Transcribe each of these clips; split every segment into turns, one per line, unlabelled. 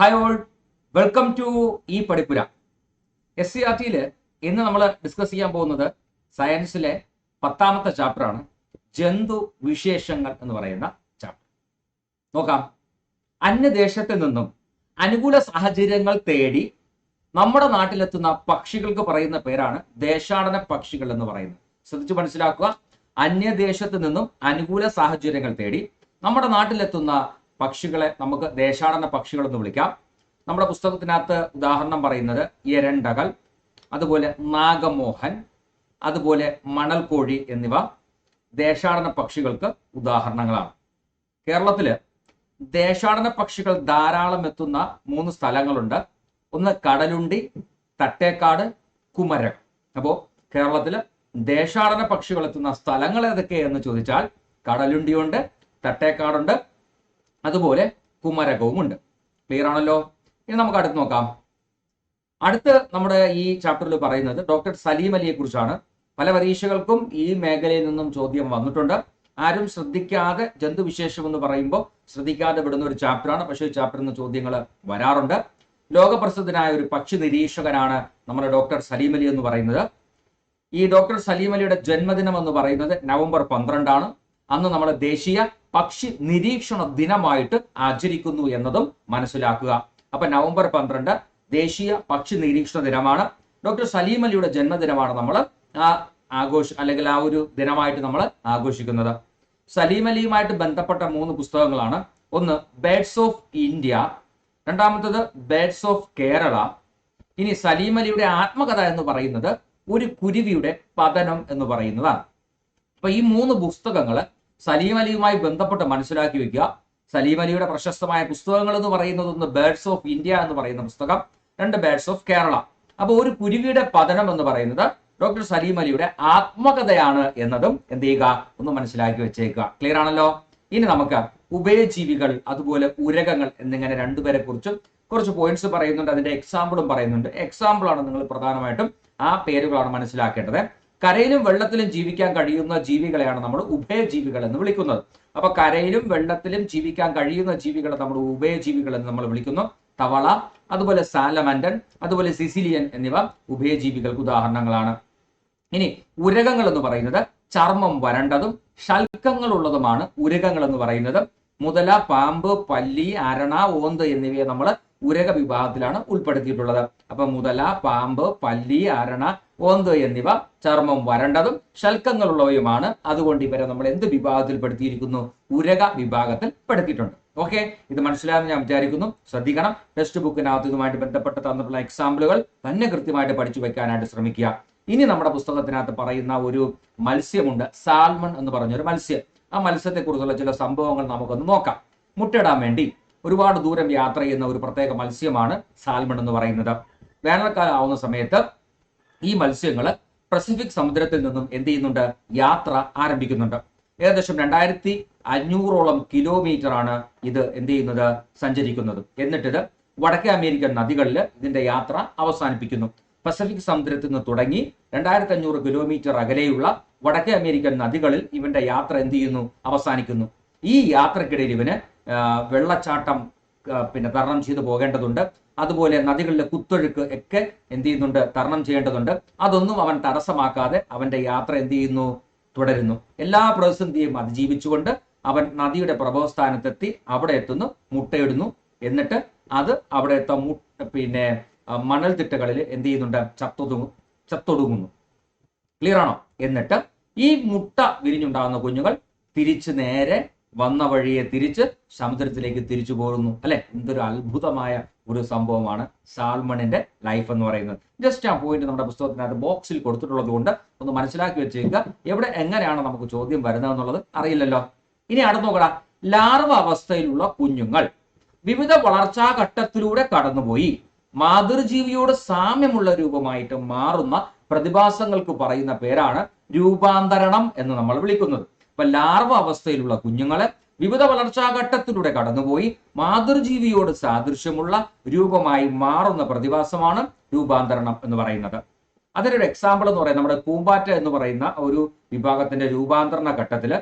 Hi all welcome to ഈ പഠിപ്പുര. S C R ടിയിൽ ഇന്ന് നമ്മൾ ഡിസ്കസ് ചെയ്യാൻ പോകുന്നത് സയൻസിലെ പത്താമത്തെ ചാപ്റ്ററാണ് ജന്തു വിശേഷങ്ങൾ എന്ന് പറയുന്ന ചാപ്റ്റർ നോക്കാം. അന്യദേശത്ത് നിന്നും അനുകൂല സാഹചര്യങ്ങൾ തേടി നമ്മുടെ നാട്ടിലെത്തുന്ന പക്ഷികൾക്ക് പറയുന്ന പേരാണ് ദേശാടന പക്ഷികൾ എന്ന് പറയുന്നത്. ശ്രദ്ധിച്ച് മനസ്സിലാക്കുക. അന്യദേശത്ത് നിന്നും അനുകൂല സാഹചര്യങ്ങൾ തേടി നമ്മുടെ നാട്ടിലെത്തുന്ന പക്ഷികളെ നമുക്ക് ദേശാടന പക്ഷികൾ എന്ന് വിളിക്കാം. നമ്മുടെ പുസ്തകത്തിനകത്ത് ഉദാഹരണം പറയുന്നത് എരണ്ടകൾ അതുപോലെ നാഗമോഹൻ അതുപോലെ മണൽക്കോഴി എന്നിവ ദേശാടന പക്ഷികൾക്ക് ഉദാഹരണങ്ങളാണ്. കേരളത്തിൽ ദേശാടന പക്ഷികൾ ധാരാളം എത്തുന്ന മൂന്ന് സ്ഥലങ്ങളുണ്ട്. ഒന്ന് കടലുണ്ടി തട്ടേക്കാട് കുമരകം. അപ്പോൾ കേരളത്തിൽ ദേശാടന പക്ഷികൾ എത്തുന്ന സ്ഥലങ്ങൾ ഏതൊക്കെയെന്ന് ചോദിച്ചാൽ കടലുണ്ടിയുണ്ട് തട്ടേക്കാടുണ്ട് അതുപോലെ കുമരകവും ഉണ്ട്. ക്ലിയർ ആണല്ലോ? ഇനി നമുക്ക് അടുത്ത് നോക്കാം. അടുത്ത് നമ്മുടെ ഈ ചാപ്റ്ററിൽ പറയുന്നത് ഡോക്ടർ സലീം അലിയെ കുറിച്ചാണ്. പല പരീക്ഷകൾക്കും ഈ മേഖലയിൽ നിന്നും ചോദ്യം വന്നിട്ടുണ്ട്. ആരും ശ്രദ്ധിക്കാതെ ജന്തുവിശേഷം എന്ന് പറയുമ്പോൾ ശ്രദ്ധിക്കാതെ വിടുന്ന ഒരു ചാപ്റ്ററാണ് പക്ഷേ ഈ ചാപ്റ്ററിൽ നിന്ന് ചോദ്യങ്ങൾ വരാറുണ്ട്. ലോകപ്രസിദ്ധനായ ഒരു പക്ഷി നിരീക്ഷകനാണ് നമ്മുടെ ഡോക്ടർ സലീം അലി എന്ന് പറയുന്നത്. ഈ ഡോക്ടർ സലീം അലിയുടെ ജന്മദിനം എന്ന് പറയുന്നത് നവംബർ പന്ത്രണ്ടാണ്. അന്ന് നമ്മുടെ ദേശീയ പക്ഷി നിരീക്ഷണ ദിനമായിട്ട് ആചരിക്കുന്നു എന്നതും മനസ്സിലാക്കുക. അപ്പൊ നവംബർ പന്ത്രണ്ട് ദേശീയ പക്ഷി നിരീക്ഷണ ദിനമാണ്. ഡോക്ടർ സലീം അലിയുടെ ജന്മദിനമാണ് നമ്മൾ ആ ആഘോഷ അല്ലെങ്കിൽ ആ ഒരു ദിനമായിട്ട് നമ്മൾ ആഘോഷിക്കുന്നത്. സലീം അലിയുമായിട്ട് ബന്ധപ്പെട്ട മൂന്ന് പുസ്തകങ്ങളാണ്. ഒന്ന് ബേഡ്സ് ഓഫ് ഇന്ത്യ രണ്ടാമത്തത് ബേഡ്സ് ഓഫ് കേരള ഇനി സലീം അലിയുടെ ആത്മകഥ എന്ന് പറയുന്നത് ഒരു കുരുവിയുടെ പതനം എന്ന് പറയുന്നതാണ്. അപ്പൊ ഈ മൂന്ന് പുസ്തകങ്ങൾ സലീം അലിയുമായി ബന്ധപ്പെട്ട് മനസ്സിലാക്കി വെക്കുക. സലീം അലിയുടെ പ്രശസ്തമായ പുസ്തകങ്ങൾ എന്ന് പറയുന്നത് ഒന്ന് ബേഡ്സ് ഓഫ് ഇന്ത്യ എന്ന് പറയുന്ന പുസ്തകം രണ്ട് ബേഡ്സ് ഓഫ് കേരള അപ്പൊ ഒരു കുരുവിയുടെ പതനം എന്ന് പറയുന്നത് ഡോക്ടർ സലീം അലിയുടെ ആത്മകഥയാണ് എന്നതും എന്ത് ചെയ്യുക? ഒന്ന് മനസ്സിലാക്കി വെച്ചേക്കുക. ക്ലിയർ ആണല്ലോ? ഇനി നമുക്ക് ഉഭയജീവികൾ അതുപോലെ ഉരകങ്ങൾ എന്നിങ്ങനെ രണ്ടുപേരെ കുറിച്ചും കുറച്ച് പോയിന്റ്സ് പറയുന്നുണ്ട്. അതിന്റെ എക്സാമ്പിളും പറയുന്നുണ്ട്. എക്സാമ്പിളാണ് നിങ്ങൾ പ്രധാനമായിട്ടും ആ പേരുകളാണ് മനസ്സിലാക്കേണ്ടത്. കരയിലും വെള്ളത്തിലും ജീവിക്കാൻ കഴിയുന്ന ജീവികളെയാണ് നമ്മൾ ഉഭയജീവികൾ എന്ന് വിളിക്കുന്നത്. അപ്പൊ കരയിലും വെള്ളത്തിലും ജീവിക്കാൻ കഴിയുന്ന ജീവികളെ നമ്മൾ ഉഭയജീവികൾ എന്ന് നമ്മൾ വിളിക്കുന്നു. തവള അതുപോലെ സാലമൻഡൻ അതുപോലെ സിസിലിയൻ എന്നിവ ഉഭയജീവികൾക്ക് ഉദാഹരണങ്ങളാണ്. ഇനി ഉരകങ്ങൾ എന്ന് പറയുന്നത് ചർമ്മം വരണ്ടതും ശൽക്കങ്ങൾ ഉള്ളതുമാണ് ഉരകങ്ങൾ എന്ന് പറയുന്നത്. മുതല പാമ്പ് പല്ലി അരണ ഓന്ത് എന്നിവയെ നമ്മൾ ഉരക വിഭാഗത്തിലാണ് ഉൾപ്പെടുത്തിയിട്ടുള്ളത്. അപ്പൊ മുതല പാമ്പ് പല്ലി അരണ ഓന്ത് എന്നിവ ചർമ്മം വരണ്ടതും ശൽക്കങ്ങളുള്ളവയുമാണ്. അതുകൊണ്ട് ഇവരെ നമ്മൾ എന്ത് വിഭാഗത്തിൽ പെടുത്തിയിരിക്കുന്നു? ഉരക വിഭാഗത്തിൽ പെടുത്തിയിട്ടുണ്ട്. ഓക്കെ ഇത് മനസ്സിലായെന്ന് ഞാൻ വിചാരിക്കുന്നു. ശ്രദ്ധിക്കണം. ടെക്സ്റ്റ് ബുക്കിനകത്ത് ഇതുമായിട്ട് ബന്ധപ്പെട്ട് തന്നിട്ടുള്ള എക്സാമ്പിളുകൾ തന്നെ കൃത്യമായിട്ട് പഠിച്ചു വെക്കാനായിട്ട് ശ്രമിക്കുക. ഇനി നമ്മുടെ പുസ്തകത്തിനകത്ത് പറയുന്ന ഒരു മത്സ്യമുണ്ട്. സാൽമൺ എന്ന് പറഞ്ഞൊരു മത്സ്യം. ആ മത്സ്യത്തെക്കുറിച്ചുള്ള ചില സംഭവങ്ങൾ നമുക്കൊന്ന് നോക്കാം. മുട്ടയിടാൻ വേണ്ടി ഒരുപാട് ദൂരം യാത്ര ചെയ്യുന്ന ഒരു പ്രത്യേക മത്സ്യമാണ് സാൽമൺ എന്ന് പറയുന്നത്. വേനൽക്കാലം ആവുന്ന സമയത്ത് ഈ മത്സ്യങ്ങൾ പസഫിക് സമുദ്രത്തിൽ നിന്നും എന്ത് ചെയ്യുന്നുണ്ട്? യാത്ര ആരംഭിക്കുന്നുണ്ട്. ഏകദേശം രണ്ടായിരത്തി അഞ്ഞൂറോളം കിലോമീറ്റർ ആണ് ഇത് എന്ത് ചെയ്യുന്നത്? സഞ്ചരിക്കുന്നത്. എന്നിട്ടിത് വടക്കേ അമേരിക്കൻ നദികളിൽ ഇതിന്റെ യാത്ര അവസാനിപ്പിക്കുന്നു. പസഫിക് സമുദ്രത്തിൽ നിന്ന് തുടങ്ങി രണ്ടായിരത്തി അഞ്ഞൂറ് കിലോമീറ്റർ അകലെയുള്ള വടക്കേ അമേരിക്കൻ നദികളിൽ ഇവന്റെ യാത്ര എന്ത് ചെയ്യുന്നു? അവസാനിക്കുന്നു. ഈ യാത്രക്കിടയിൽ ഇവന് വെള്ളച്ചാട്ടം പിന്നെ തരണം ചെയ്തു പോകേണ്ടതുണ്ട്. അതുപോലെ നദികളിലെ കുത്തൊഴുക്ക് ഒക്കെ എന്ത് ചെയ്യുന്നുണ്ട്? തരണം ചെയ്യേണ്ടതുണ്ട്. അതൊന്നും അവൻ തടസ്സമാക്കാതെ അവന്റെ യാത്ര എന്ത് ചെയ്യുന്നു? തുടരുന്നു. എല്ലാ പ്രതിസന്ധിയും അതിജീവിച്ചുകൊണ്ട് അവൻ നദിയുടെ പ്രഭവസ്ഥാനത്തെത്തി അവിടെ എത്തുന്നു മുട്ടയിടുന്നു. എന്നിട്ട് അത് അവിടെ എത്ത മു പിന്നെ മണൽത്തിട്ടകളിൽ എന്ത് ചെയ്യുന്നുണ്ട്? ചത്തൊതുങ്ങു ചത്തൊടുങ്ങുന്നു. ക്ലിയർ ആണോ? എന്നിട്ട് ഈ മുട്ട വിരിഞ്ഞുണ്ടാകുന്ന കുഞ്ഞുങ്ങൾ തിരിച്ചു നേരെ വന്ന വഴിയെ തിരിച്ച് സമുദ്രത്തിലേക്ക് തിരിച്ചു പോരുന്നു അല്ലെ? എന്തൊരു അത്ഭുതമായ ഒരു സംഭവമാണ് സാൽമണിന്റെ ലൈഫ് എന്ന് പറയുന്നത്. ജസ്റ്റ് ആ പോയിന്റ് നമ്മുടെ പുസ്തകത്തിനകത്ത് ബോക്സിൽ കൊടുത്തിട്ടുള്ളത് കൊണ്ട് ഒന്ന് മനസ്സിലാക്കി വെച്ചേക്കുക. എവിടെ എങ്ങനെയാണ് നമുക്ക് ചോദ്യം വരുന്നതെന്നുള്ളത് അറിയില്ലല്ലോ. ഇനി അടുത്ത് നോക്കടാ. ലാർവ അവസ്ഥയിലുള്ള കുഞ്ഞുങ്ങൾ വിവിധ വളർച്ചാ ഘട്ടത്തിലൂടെ കടന്നുപോയി. മാതൃജീവിയോട് സാമ്യമുള്ള രൂപമായിട്ട് മാറുന്ന പ്രതിഭാസങ്ങൾക്ക് പറയുന്ന പേരാണ് രൂപാന്തരണം എന്ന് നമ്മൾ വിളിക്കുന്നത്. അപ്പൊ ലാർവ അവസ്ഥയിലുള്ള കുഞ്ഞുങ്ങളെ വിവിധ വളർച്ചാഘട്ടത്തിലൂടെ കടന്നുപോയി മാതൃജീവിയോട് സാദൃശ്യമുള്ള രൂപമായി മാറുന്ന പ്രതിഭാസമാണ് രൂപാന്തരണം എന്ന് പറയുന്നത്. അതിനൊരു എക്സാമ്പിൾ എന്ന് പറയുന്നത് നമ്മുടെ പൂമ്പാറ്റ എന്ന് പറയുന്ന ഒരു വിഭാഗത്തിന്റെ രൂപാന്തരണ ഘട്ടത്തിൽ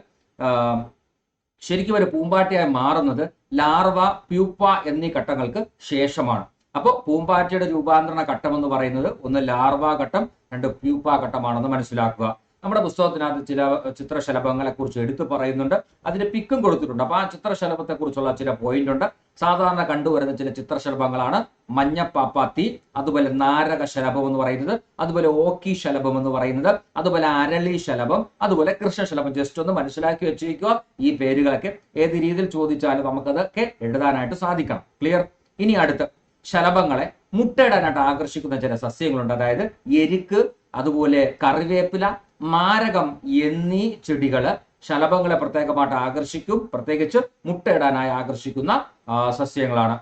ശരിക്കും ഒരു പൂമ്പാറ്റയായി മാറുന്നത് ലാർവ പ്യൂപ്പ എന്നീ ഘട്ടങ്ങൾക്ക് ശേഷമാണ്. അപ്പോൾ പൂമ്പാറ്റയുടെ രൂപാന്തരണ ഘട്ടം എന്ന് പറയുന്നത് ഒന്ന് ലാർവ ഘട്ടം രണ്ട് പ്യൂപ്പ ഘട്ടമാണെന്ന് മനസ്സിലാക്കുക. നമ്മുടെ പുസ്തകത്തിനകത്ത് ചില ചിത്രശലഭങ്ങളെ കുറിച്ച് എടുത്തു പറയുന്നുണ്ട്. അതിന് പിക്കും കൊടുത്തിട്ടുണ്ട്. അപ്പൊ ആ ചിത്രശലഭത്തെ കുറിച്ചുള്ള ചില പോയിന്റ് ഉണ്ട്. സാധാരണ കണ്ടുവരുന്ന ചില ചിത്രശലഭങ്ങളാണ് മഞ്ഞപ്പാപ്പാത്തി അതുപോലെ നാരക ശലഭം എന്ന് പറയുന്നത് അതുപോലെ ഓക്കി ശലഭം എന്ന് പറയുന്നത് അതുപോലെ അരളി ശലഭം അതുപോലെ കൃഷ്ണശലഭം ജസ്റ്റ് ഒന്ന് മനസ്സിലാക്കി വെച്ചിരിക്കുക ഈ പേരുകളൊക്കെ. ഏത് രീതിയിൽ ചോദിച്ചാലും നമുക്കതൊക്കെ എഴുതാനായിട്ട് സാധിക്കണം. ക്ലിയർ ഇനി അടുത്ത് ശലഭങ്ങളെ മുട്ടയിടാനായിട്ട് ആകർഷിക്കുന്ന ചില സസ്യങ്ങളുണ്ട്. അതായത് എരിക്ക് അതുപോലെ കറിവേപ്പില മാരകം എന്നീ ചെടികൾ ശലഭങ്ങളെ പ്രത്യേകമായിട്ട് ആകർഷിക്കും പ്രത്യേകിച്ച് മുട്ടയിടാനായി ആകർഷിക്കുന്ന സസ്യങ്ങളാണ്.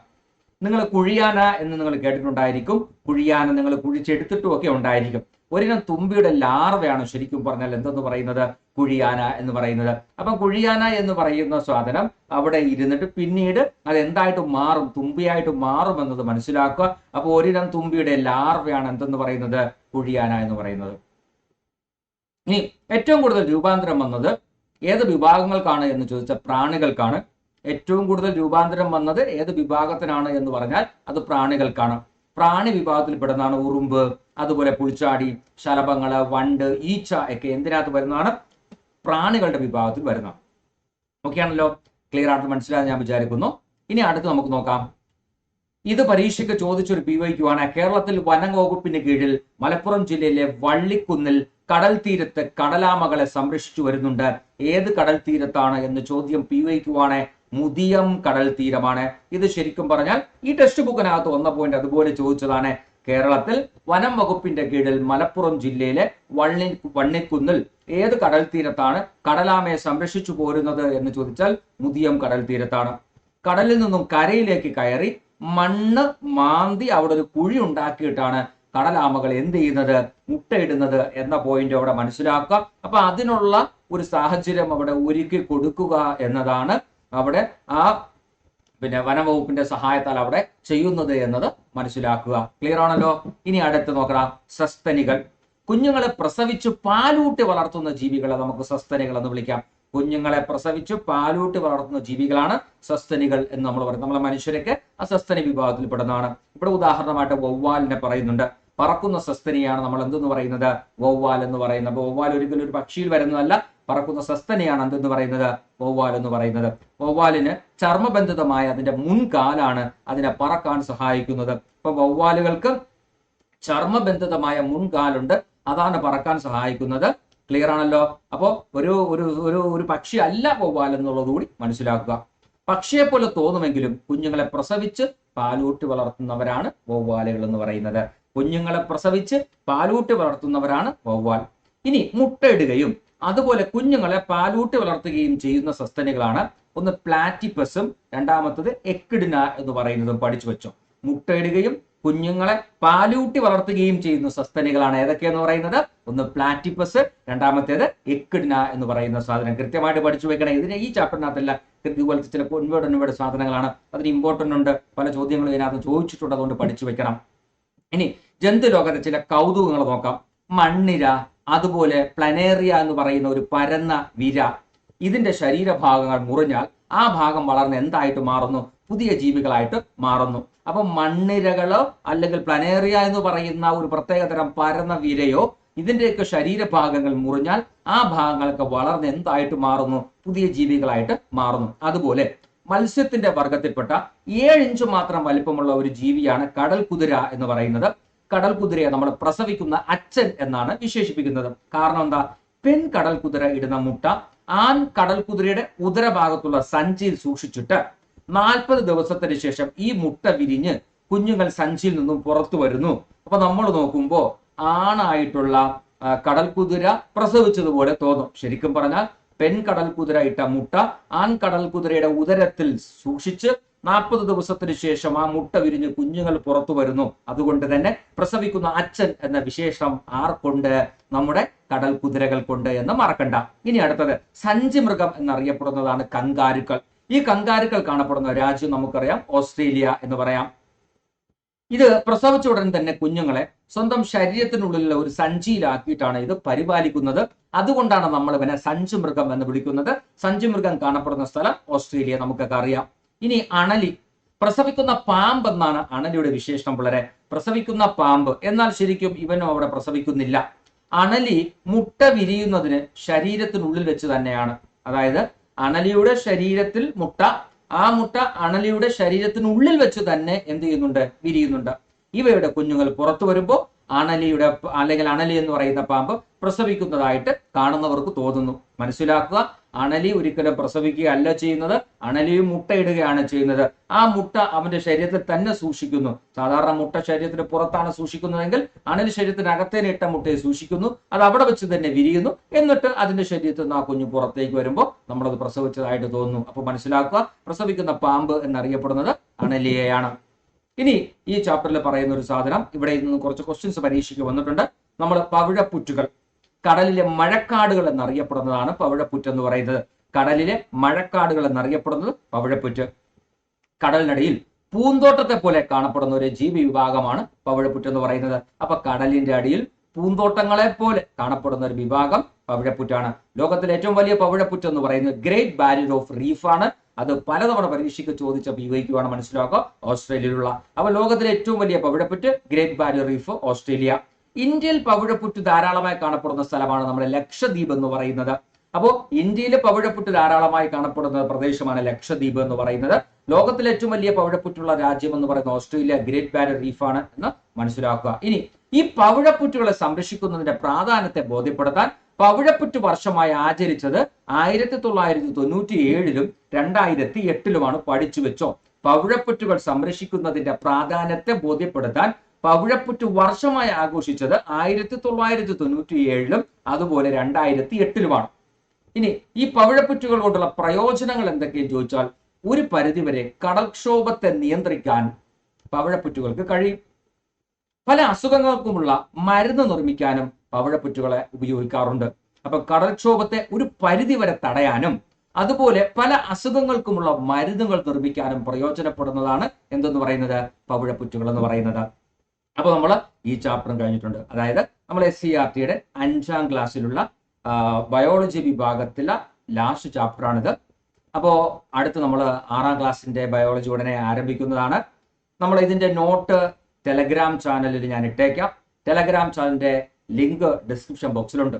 നിങ്ങൾ കുഴിയാന എന്ന് നിങ്ങൾ കേട്ടിട്ടുണ്ടായിരിക്കും. കുഴിയാന നിങ്ങൾ കുഴിച്ചെടുത്തിട്ടും ഒക്കെ ഉണ്ടായിരിക്കും. ഒരിനം തുമ്പിയുടെ ലാർവയാണ് ശരിക്കും പറഞ്ഞാൽ എന്തെന്ന് പറയുന്നത്? കുഴിയാന എന്ന് പറയുന്നത്. അപ്പം കുഴിയാന എന്ന് പറയുന്ന സാധനം അവിടെ ഇരുന്നിട്ട് പിന്നീട് അത് എന്തായിട്ട് മാറും തുമ്പിയായിട്ട് മാറും എന്നത് മനസ്സിലാക്കുക. അപ്പോൾ ഒരിനം തുമ്പിയുടെ ലാർവയാണ് എന്തെന്ന് പറയുന്നത്? കുഴിയാന എന്ന് പറയുന്നത്. ഇനി ഏറ്റവും കൂടുതൽ രൂപാന്തരം വന്നത് ഏത് വിഭാഗങ്ങൾക്കാണ് എന്ന് ചോദിച്ച പ്രാണികൾക്കാണ്. ഏറ്റവും കൂടുതൽ രൂപാന്തരം വന്നത് ഏത് വിഭാഗത്തിനാണ് എന്ന് പറഞ്ഞാൽ അത് പ്രാണികൾക്കാണ്. പ്രാണി വിഭാഗത്തിൽ പെടുന്നതാണ് ഉറുമ്പ് അതുപോലെ പുളിച്ചാടി ശലഭങ്ങൾ വണ്ട് ഈച്ച ഒക്കെ എന്തിനകത്ത് വരുന്നതാണ്? പ്രാണികളുടെ വിഭാഗത്തിൽ വരുന്നതാണ് ഓക്കെ ആണല്ലോ ക്ലിയർ ആയിട്ട് മനസ്സിലായെന്ന് ഞാൻ വിചാരിക്കുന്നു. ഇനി അടുത്ത് നമുക്ക് നോക്കാം. ഇത് പരീക്ഷയ്ക്ക് ചോദിച്ചൊരു പി വൈക്കുവാണ് കേരളത്തിൽ വനം വകുപ്പിന് കീഴിൽ മലപ്പുറം ജില്ലയിലെ വള്ളിക്കുന്നിൽ കടൽ തീരത്ത് കടലാമകളെ സംരക്ഷിച്ചു വരുന്നുണ്ട്. ഏത് കടൽ തീരത്താണ് എന്ന് ചോദ്യം പി വൈക്കുവാണ് മുതിയം കടൽ തീരമാണ്. ഇത് ശരിക്കും പറഞ്ഞാൽ ഈ ടെക്സ്റ്റ് ബുക്കിനകത്ത് വന്ന പോയിന്റ് അതുപോലെ ചോദിച്ചതാണ്. കേരളത്തിൽ വനം വകുപ്പിന്റെ കീഴിൽ മലപ്പുറം ജില്ലയിലെ വള്ളി വണ്ണിക്കുന്നിൽ ഏത് കടൽ തീരത്താണ് കടലാമയെ സംരക്ഷിച്ചു പോരുന്നത് എന്ന് ചോദിച്ചാൽ മുതിയം കടൽ തീരത്താണ്. കടലിൽ നിന്നും കരയിലേക്ക് കയറി മണ്ണ് മാന്തി അവിടെ ഒരു കുഴി ഉണ്ടാക്കിയിട്ടാണ് കടലാമകൾ എന്ത് ചെയ്യുന്നത്? മുട്ടയിടുന്നത് എന്ന പോയിന്റ് അവിടെ മനസ്സിലാക്കുക. അപ്പൊ അതിനുള്ള ഒരു സാഹചര്യം അവിടെ ഒരുക്കി കൊടുക്കുക എന്നതാണ് അവിടെ ആ പിന്നെ വനവകുപ്പിന്റെ സഹായത്താൽ അവിടെ ചെയ്യുന്നത് എന്നത് മനസ്സിലാക്കുക. ക്ലിയർ ആണല്ലോ? ഇനി അടുത്ത് നോക്കണം സസ്തനികൾ. കുഞ്ഞുങ്ങളെ പ്രസവിച്ചു പാലൂട്ടി വളർത്തുന്ന ജീവികളെ നമുക്ക് സസ്തനികൾ എന്ന് വിളിക്കാം. കുഞ്ഞുങ്ങളെ പ്രസവിച്ചു പാലൂട്ടി വളർത്തുന്ന ജീവികളാണ് സസ്തനികൾ എന്ന് നമ്മൾ പറയും. നമ്മളെ മനുഷ്യരൊക്കെ ആ സസ്തനി വിഭാഗത്തിൽ പെടുന്നതാണ് ഇവിടെ ഉദാഹരണമായിട്ട് വവ്വാലിനെ പറയുന്നുണ്ട്. പറക്കുന്ന സസ്തനിയാണ് നമ്മൾ എന്തെന്ന് പറയുന്നത്? വവ്വാൽ എന്ന് പറയുന്നത്. അപ്പൊ വവ്വാൽ ഒരിക്കലും ഒരു പക്ഷിയിൽ വരുന്നതല്ല പറക്കുന്ന സസ്തനിയാണ് എന്തെന്ന് പറയുന്നത്? വവ്വാൽ എന്ന് പറയുന്നത്. വവ്വാലിന് ചർമ്മബന്ധിതമായ അതിന്റെ മുൻകാലാണ് അതിനെ പറക്കാൻ സഹായിക്കുന്നത്. ഇപ്പൊ വവ്വാലുകൾക്ക് ചർമ്മബന്ധിതമായ മുൻകാലുണ്ട് അതാണ് പറക്കാൻ സഹായിക്കുന്നത്. ക്ലിയർ ആണല്ലോ? അപ്പോ ഒരു ഒരു ഒരു ഒരു പക്ഷി അല്ല വവ്വാൽ എന്നുള്ളത് കൂടി മനസ്സിലാക്കുക. പക്ഷിയെ പോലെ തോന്നുമെങ്കിലും കുഞ്ഞുങ്ങളെ പ്രസവിച്ച് പാലൂട്ടി വളർത്തുന്നവരാണ് വവ്വാലുകൾ എന്ന് പറയുന്നത്. കുഞ്ഞുങ്ങളെ പ്രസവിച്ച് പാലൂട്ടി വളർത്തുന്നവരാണ് വവ്വാൽ. ഇനി മുട്ടയിടുകയും അതുപോലെ കുഞ്ഞുങ്ങളെ പാലൂട്ടി വളർത്തുകയും ചെയ്യുന്ന സസ്തനികളാണ് ഒന്ന് പ്ലാറ്റിപ്പസും രണ്ടാമത്തത് എക്കിഡിന എന്ന് പറയുന്നതും പഠിച്ചു വെച്ചോ. മുട്ടയിടുകയും കുഞ്ഞുങ്ങളെ പാലൂട്ടി വളർത്തുകയും ചെയ്യുന്ന സസ്തനികളാണ് ഏതൊക്കെയെന്ന് പറയുന്നത്? ഒന്ന് പ്ലാറ്റിപ്പസ് രണ്ടാമത്തേത് എക്കിഡിന എന്ന് പറയുന്ന സാധനം കൃത്യമായിട്ട് പഠിച്ചു വെക്കണം. ഇതിന് ഈ ചാപ്റ്ററിനകത്തല്ല ഇതുപോലത്തെ ചില പൊൻവേട് ഒൻവേട് സാധനങ്ങളാണ്. അതിന് ഇമ്പോർട്ടന്റ് ഉണ്ട്. പല ചോദ്യങ്ങളും ഇതിനകത്ത് ചോദിച്ചിട്ടുണ്ട്. അതുകൊണ്ട് പഠിച്ചു വെക്കണം. ഇനി ജന്തുലോകത്തെ ചില കൗതുകങ്ങൾ നോക്കാം. മണ്ണിര അതുപോലെ പ്ലനേറിയ എന്ന് പറയുന്ന ഒരു പരന്ന വിര. ഇതിന്റെ ശരീരഭാഗങ്ങൾ മുറിഞ്ഞാൽ ആ ഭാഗം വളർന്ന് എന്തായിട്ട് മാറുന്നു? പുതിയ ജീവികളായിട്ട് മാറുന്നു. അപ്പൊ മണ്ണിരകളോ അല്ലെങ്കിൽ പ്ലനേറിയ എന്ന് പറയുന്ന ഒരു പ്രത്യേകതരം പരന്ന വിരയോ ഇതിന്റെയൊക്കെ ശരീരഭാഗങ്ങൾ മുറിഞ്ഞാൽ ആ ഭാഗങ്ങളൊക്കെ വളർന്ന് എന്തായിട്ട് മാറുന്നു? പുതിയ ജീവികളായിട്ട് മാറുന്നു. അതുപോലെ മത്സ്യത്തിന്റെ വർഗത്തിൽപ്പെട്ട ഏഴ് ഇഞ്ച് മാത്രം വലിപ്പമുള്ള ഒരു ജീവിയാണ് കടൽ കുതിര എന്ന് പറയുന്നത്. കടൽ കുതിരയെ നമ്മൾ പ്രസവിക്കുന്ന അച്ഛൻ എന്നാണ് വിശേഷിപ്പിക്കുന്നത്. കാരണം എന്താ? പെൺ കടൽ കുതിര ഇടുന്ന മുട്ട ആൺ കടൽ കുതിരയുടെ ഉദരഭാഗത്തുള്ള സഞ്ചിയിൽ സൂക്ഷിച്ചിട്ട് നാൽപ്പത് ദിവസത്തിന് ശേഷം ഈ മുട്ട വിരിഞ്ഞ് കുഞ്ഞുങ്ങൾ സഞ്ചിയിൽ നിന്നും പുറത്തു വരുന്നു. അപ്പൊ നമ്മൾ നോക്കുമ്പോൾ ആണായിട്ടുള്ള കടൽ കുതിര പ്രസവിച്ചതുപോലെ തോന്നും. ശരിക്കും പറഞ്ഞാൽ പെൺ കടൽ കുതിര ഇട്ട മുട്ട ആൺ കടൽ കുതിരയുടെ ഉദരത്തിൽ സൂക്ഷിച്ച് നാൽപ്പത് ദിവസത്തിന് ശേഷം ആ മുട്ട വിരിഞ്ഞ് കുഞ്ഞുങ്ങൾ പുറത്തു വരുന്നു. അതുകൊണ്ട് തന്നെ പ്രസവിക്കുന്ന അച്ഛൻ എന്ന വിശേഷം ആർക്കുണ്ട്? നമ്മുടെ കടൽ കുതിരകൾ കൊണ്ട് എന്ന് മറക്കണ്ട. ഇനി അടുത്തത് സഞ്ചി മൃഗം എന്നറിയപ്പെടുന്നതാണ് കങ്കാരുക്കൾ. ഈ കങ്കാരുക്കൾ കാണപ്പെടുന്ന രാജ്യം നമുക്കറിയാം ഓസ്ട്രേലിയ എന്ന് പറയാം. ഇത് പ്രസവിച്ച ഉടൻ തന്നെ കുഞ്ഞുങ്ങളെ സ്വന്തം ശരീരത്തിനുള്ളിലുള്ള ഒരു സഞ്ചിയിലാക്കിയിട്ടാണ് ഇത് പരിപാലിക്കുന്നത്. അതുകൊണ്ടാണ് നമ്മൾ ഇവനെ സഞ്ചു മൃഗം എന്ന് വിളിക്കുന്നത്. സഞ്ചു മൃഗം കാണപ്പെടുന്ന സ്ഥലം ഓസ്ട്രേലിയ നമുക്കൊക്കെ അറിയാം. ഇനി അണലി. പ്രസവിക്കുന്ന പാമ്പ് എന്നാണ് അണലിയുടെ വിശേഷണം പിള്ളേരെ. പ്രസവിക്കുന്ന പാമ്പ്. എന്നാൽ ശരിക്കും ഇവനും അവിടെ പ്രസവിക്കുന്നില്ല. അണലി മുട്ട വിരിയുന്നതിന് ശരീരത്തിനുള്ളിൽ വെച്ച് തന്നെയാണ്. അതായത് അണലിയുടെ ശരീരത്തിൽ മുട്ട ആ മുട്ട അണലിയുടെ ശരീരത്തിനുള്ളിൽ വെച്ച് തന്നെ എന്ത് ചെയ്യുന്നുണ്ട്? വിരിയുന്നുണ്ട്. ഇവയുടെ കുഞ്ഞുങ്ങൾ പുറത്തു വരുമ്പോൾ അണലിയുടെ അല്ലെങ്കിൽ അണലി എന്ന് പറയുന്ന പാമ്പ് പ്രസവിക്കുന്നതായിട്ട് കാണുന്നവർക്ക് തോന്നുന്നു. മനസ്സിലാക്കുക അണലി ഒരിക്കലും പ്രസവിക്കുകയല്ല ചെയ്യുന്നത് അണലിയും മുട്ടയിടുകയാണ് ചെയ്യുന്നത്. ആ മുട്ട അവന്റെ ശരീരത്തിൽ തന്നെ സൂക്ഷിക്കുന്നു. സാധാരണ മുട്ട ശരീരത്തിന് പുറത്താണ് സൂക്ഷിക്കുന്നതെങ്കിൽ അണലി ശരീരത്തിനകത്തേനെ ഇട്ട മുട്ടയെ സൂക്ഷിക്കുന്നു അത് അവിടെ വെച്ച് തന്നെ വിരിയുന്നു എന്നിട്ട് അതിന്റെ ശരീരത്തിൽ നിന്ന് ആ കുഞ്ഞു പുറത്തേക്ക് വരുമ്പോൾ നമ്മളത് പ്രസവിച്ചതായിട്ട് തോന്നുന്നു. അപ്പൊ മനസ്സിലാക്കുക പ്രസവിക്കുന്ന പാമ്പ് എന്നറിയപ്പെടുന്നത് അണലിയെയാണ്. ഇനി ഈ ചാപ്റ്ററിൽ പറയുന്ന ഒരു സാധനം. ഇവിടെ നിന്ന് കുറച്ച് ക്വസ്റ്റ്യൻസ് പരീക്ഷയ്ക്ക് വന്നിട്ടുണ്ട്. നമ്മൾ പവിഴപ്പുറ്റുകൾ കടലിലെ മഴക്കാടുകൾ എന്നറിയപ്പെടുന്നതാണ് പവിഴപ്പുറ്റ് എന്ന് പറയുന്നത്. കടലിലെ മഴക്കാടുകൾ എന്നറിയപ്പെടുന്നത് പവിഴപ്പുറ്റ്. കടലിനടിയിൽ പൂന്തോട്ടത്തെ പോലെ കാണപ്പെടുന്ന ഒരു ജീവി വിഭാഗമാണ് പവിഴപ്പുറ്റ് എന്ന് പറയുന്നത്. അപ്പൊ കടലിന്റെ അടിയിൽ പൂന്തോട്ടങ്ങളെ പോലെ കാണപ്പെടുന്ന ഒരു വിഭാഗം പവിഴപ്പുറ്റാണ്. ലോകത്തിലെ ഏറ്റവും വലിയ പവിഴപ്പുറ്റ് എന്ന് പറയുന്നത് ഗ്രേറ്റ് ബാരിയർ ഓഫ് റീഫാണ് അത് പലതവണ പരീക്ഷയ്ക്ക് ചോദിച്ച വിവരിക്കുവാണ് മനസ്സിലാക്കുക. ഓസ്ട്രേലിയയിലുള്ള അപ്പൊ ലോകത്തിലെ ഏറ്റവും വലിയ പവിഴപ്പുറ്റ് ഗ്രേറ്റ് ബാരിയർ റീഫ് ഓസ്ട്രേലിയ. ഇന്ത്യയിൽ പവിഴപ്പുറ്റ് ധാരാളമായി കാണപ്പെടുന്ന സ്ഥലമാണ് നമ്മുടെ ലക്ഷദ്വീപ് എന്ന് പറയുന്നത്. അപ്പോൾ ഇന്ത്യയിലെ പവിഴപ്പുറ്റ് ധാരാളമായി കാണപ്പെടുന്ന പ്രദേശമാണ് ലക്ഷദ്വീപ് എന്ന് പറയുന്നത്. ലോകത്തിലെ ഏറ്റവും വലിയ പവിഴപ്പുറ്റുള്ള രാജ്യം എന്ന് പറയുന്ന ഓസ്ട്രേലിയ ഗ്രേറ്റ് ബാരിയർ റീഫ് ആണ് എന്ന് മനസ്സിലാക്കുക. ഇനി ഈ പവിഴപ്പുറ്റുകളെ സംരക്ഷിക്കുന്നതിന്റെ പ്രാധാന്യത്തെ ബോധ്യപ്പെടുത്താൻ പവിഴപ്പുറ്റ് വർഷമായി ആചരിച്ചത് ആയിരത്തി തൊള്ളായിരത്തി തൊണ്ണൂറ്റി ഏഴിലും രണ്ടായിരത്തി എട്ടിലുമാണ് പഠിച്ചു വെച്ചോ. പവിഴപ്പുറ്റുകൾ സംരക്ഷിക്കുന്നതിന്റെ പ്രാധാന്യത്തെ ബോധ്യപ്പെടുത്താൻ പവിഴപ്പുറ്റു വർഷമായി ആഘോഷിച്ചത് ആയിരത്തി തൊള്ളായിരത്തി തൊണ്ണൂറ്റി ഏഴിലും അതുപോലെ രണ്ടായിരത്തി എട്ടിലുമാണ്. ഇനി ഈ പവിഴപ്പുറ്റുകൾ കൊണ്ടുള്ള പ്രയോജനങ്ങൾ എന്തൊക്കെയെന്ന് ചോദിച്ചാൽ ഒരു പരിധിവരെ കടൽക്ഷോഭത്തെ നിയന്ത്രിക്കാൻ പവിഴപ്പുറ്റുകൾക്ക് കഴിയും. പല അസുഖങ്ങൾക്കുമുള്ള മരുന്ന് നിർമ്മിക്കാനും പവിഴപ്പുറ്റുകളെ ഉപയോഗിക്കാറുണ്ട്. അപ്പൊ കടൽക്ഷോഭത്തെ ഒരു പരിധി വരെ തടയാനും അതുപോലെ പല അസുഖങ്ങൾക്കുമുള്ള മരുന്നുകൾ നിർമ്മിക്കാനും പ്രയോജനപ്പെടുന്നതാണ് എന്തെന്ന് പറയുന്നത്? പവിഴപ്പുറ്റുകൾ എന്ന് പറയുന്നത്. അപ്പോൾ നമ്മൾ ഈ ചാപ്റ്ററും കഴിഞ്ഞിട്ടുണ്ട്. അതായത് നമ്മൾ എസ് സി ആർ ടിയുടെ അഞ്ചാം ക്ലാസ്സിലുള്ള ബയോളജി വിഭാഗത്തിലെ ലാസ്റ്റ് ചാപ്റ്ററാണിത് അപ്പോൾ അടുത്ത് നമ്മൾ ആറാം ക്ലാസ്സിന്റെ ബയോളജി ഉടനെ ആരംഭിക്കുന്നതാണ്. നമ്മൾ ഇതിന്റെ നോട്ട് ടെലഗ്രാം ചാനലിൽ ഞാൻ ഇട്ടേക്കാം. ടെലഗ്രാം ചാനലിന്റെ ലിങ്ക് ഡിസ്ക്രിപ്ഷൻ ബോക്സിലുണ്ട്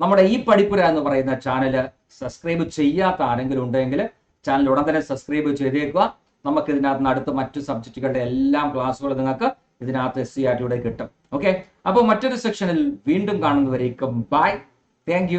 നമ്മുടെ ഈ പഠിപ്പുര എന്ന് പറയുന്ന ചാനൽ സബ്സ്ക്രൈബ് ചെയ്യാത്ത ആരെങ്കിലും ഉണ്ടെങ്കിൽ ചാനൽ ഉടൻ തന്നെ സബ്സ്ക്രൈബ് ചെയ്തേക്കുക. നമുക്ക് ഇതിനകത്ത് അടുത്ത മറ്റു സബ്ജക്റ്റുകളുടെ എല്ലാം ക്ലാസ്സുകളും നിങ്ങൾക്ക് ഇതിനകത്ത് എസ് സി ടിയുടെ കിട്ടും. ഓക്കെ അപ്പോൾ മറ്റൊരു സെക്ഷനിൽ വീണ്ടും കാണുന്നവരേക്കും ബൈ താങ്ക്